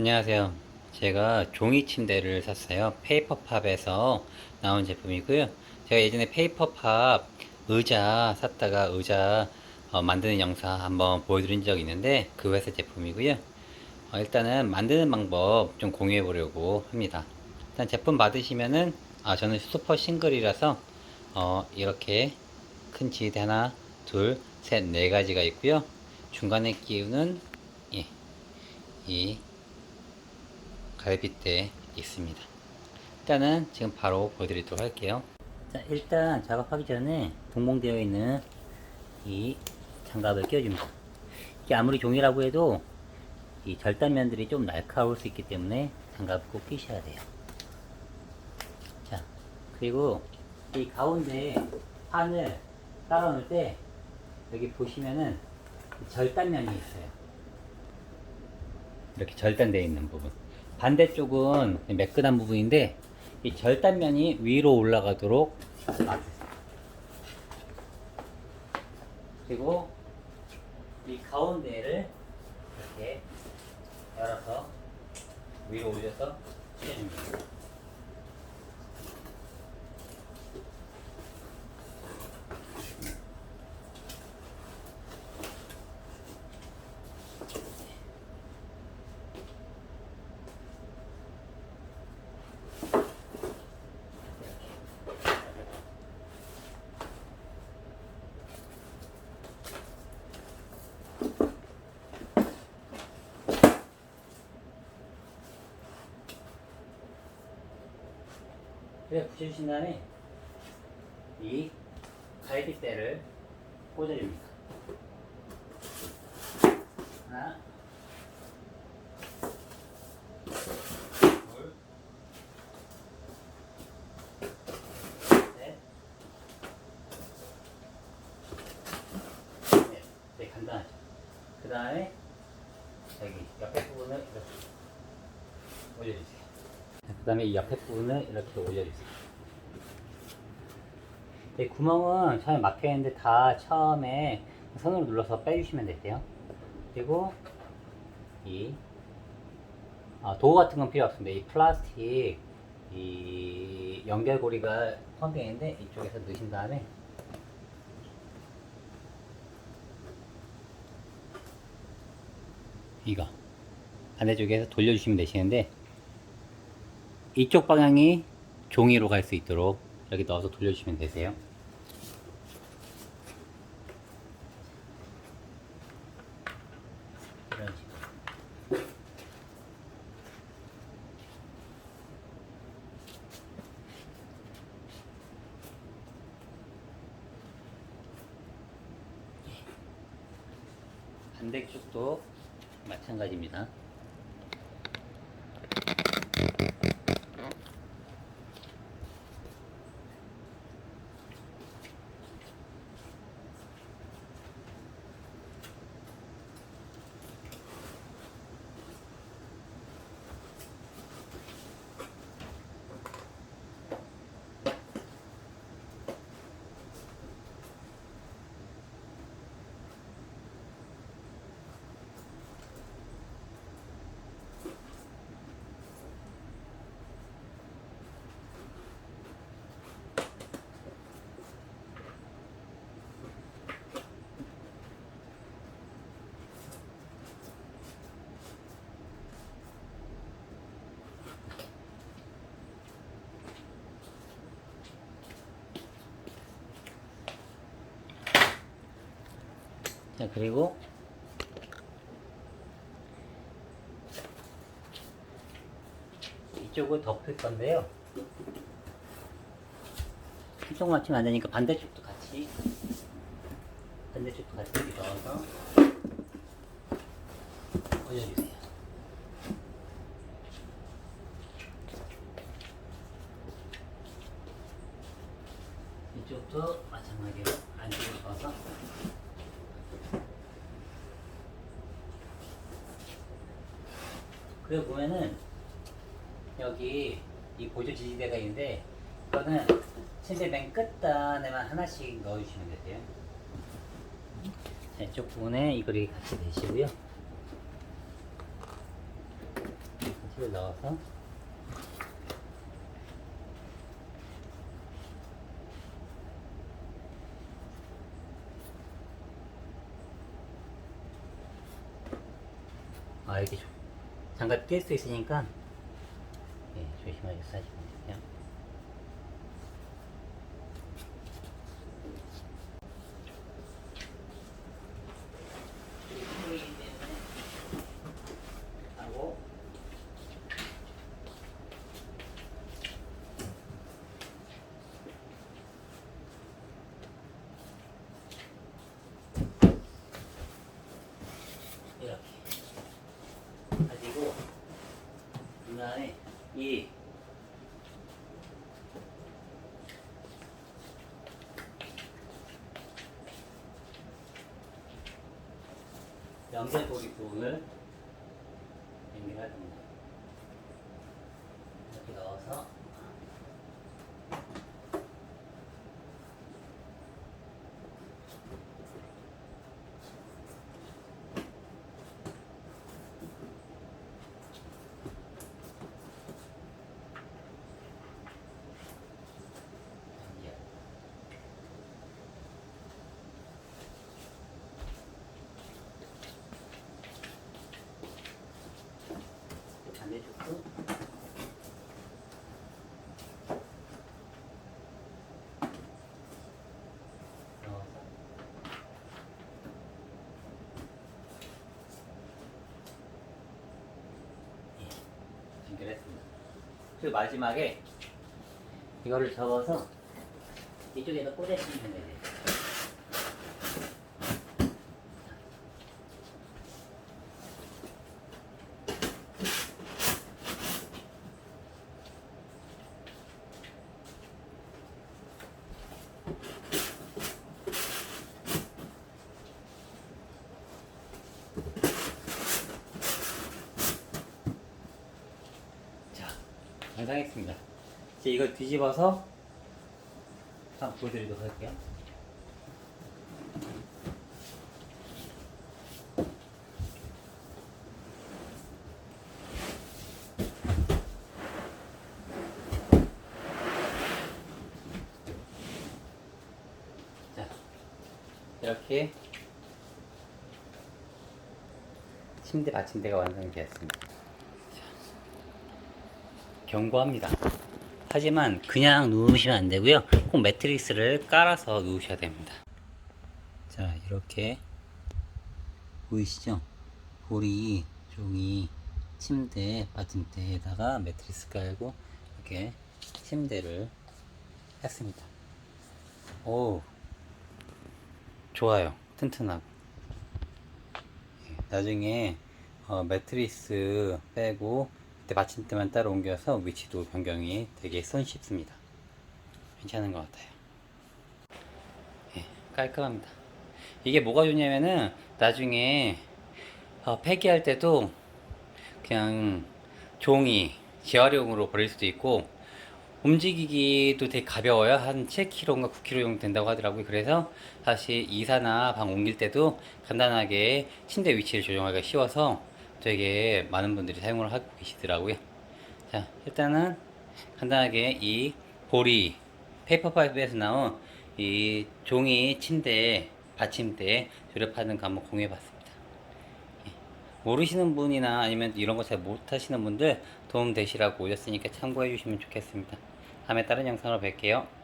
안녕하세요. 제가 종이 침대를 샀어요. 페이퍼팝에서 나온 제품이고요. 제가 예전에 페이퍼팝 의자 샀다가 의자 어, 만드는 영상 한번 보여드린 적이 있는데 그 회사 제품이고요. 어, 일단은 만드는 방법 좀 공유해 보려고 합니다. 일단 제품 받으시면은 아 저는 슈퍼 싱글이라서 어, 이렇게 큰 지대 하나, 둘, 셋, 네 가지가 있고요. 중간에 끼우는 예, 이 갈빗대 있습니다. 일단은 지금 바로 보여드리도록 할게요. 자, 일단 작업하기 전에 동봉되어 있는 이 장갑을 끼워줍니다. 이게 아무리 종이라고 해도 이 절단면들이 좀 날카로울 수 있기 때문에 장갑을 꼭 끼셔야 돼요. 자, 그리고 이 가운데 판을 따라 놓을 때 여기 보시면은 절단면이 있어요. 이렇게 절단되어 있는 부분. 반대쪽은 매끈한 부분인데 이 절단면이 위로 올라가도록. 그리고 이 가운데를 이렇게 열어서 위로 올려서 찢어줍니다. 그래 붙여주신 다음에 이 갈빗대를 꽂아줍니다. 하나, 둘, 셋, 넷. 되게 간단하죠. 그 다음에 여기 옆에 부분을 이렇게 올려주세요. 그 다음에 이 옆에 부분을 이렇게 올려주세요. 이 구멍은 처음에 막혀있는데 다 처음에 손으로 눌러서 빼주시면 되세요. 그리고 이 아, 도구 같은 건 필요 없습니다. 이 플라스틱 이 연결고리가 있는데 이쪽에서 넣으신 다음에 이거 반대쪽에서 돌려주시면 되시는데 이쪽 방향이 종이로 갈 수 있도록 여기 넣어서 돌려주시면 되세요. 식으로. 반대쪽도 마찬가지입니다. 자, 그리고 이쪽을 덮을 건데요. 한쪽 맞추면 안 되니까 반대쪽도 같이 반대쪽도 같이 이렇게 넣어서 올려주세요. 이쪽도 마찬가지로 안쪽으로 넣어서 그리고 보면은 여기 이 보조 지지대가 있는데 이거는 침대 맨 끝단에만 하나씩 넣어주시면 되세요. 자, 이쪽 부분에 이거를 같이 내시고요. 를 넣어서 아 이렇게 조- 장갑 낄 수 있으니까 예, 조심하게 싸시면. 하고 이렇게 가지고 중간에 이 연결고리 부분을 연결할 겁니다. 이렇게 넣어서 연결. 반대쪽도 넣어서 예, 연결했습니다. 그리고 마지막에 이거를 접어서 이쪽에다 꽂아주시면 되죠. 자, 완성했습니다. 이제 이걸 뒤집어서 한번 보여드리도록 할게요. 자, 이렇게 침대 받침대가 완성이 되었습니다. 경고합니다. 하지만 그냥 누우시면 안 되고요. 꼭 매트리스를 깔아서 누우셔야 됩니다. 자, 이렇게 보이시죠? 볼이 종이 침대 받침대에다가 매트리스 깔고 이렇게 침대를 했습니다. 오, 좋아요. 튼튼하고. 예, 나중에 어, 매트리스 빼고 그때 받침대만 따로 옮겨서 위치도 변경이 되게 손쉽습니다. 괜찮은 것 같아요. 예, 깔끔합니다. 이게 뭐가 좋냐면은 나중에 어, 폐기할 때도 그냥 종이 재활용으로 버릴 수도 있고 움직이기도 되게 가벼워요. 한 7kg인가 9kg 정도 된다고 하더라고요. 그래서 사실 이사나 방 옮길 때도 간단하게 침대 위치를 조정하기가 쉬워서 되게 많은 분들이 사용을 하고 계시더라고요. 자, 일단은 간단하게 이 보리 페이퍼파이브에서 나온 이 종이 침대 받침대 조립하는 거 한번 공유해 봤습니다. 예. 모르시는 분이나 아니면 이런 거 잘 못하시는 분들 도움 되시라고 오셨으니까 참고해 주시면 좋겠습니다. 다음에 다른 영상으로 뵐게요.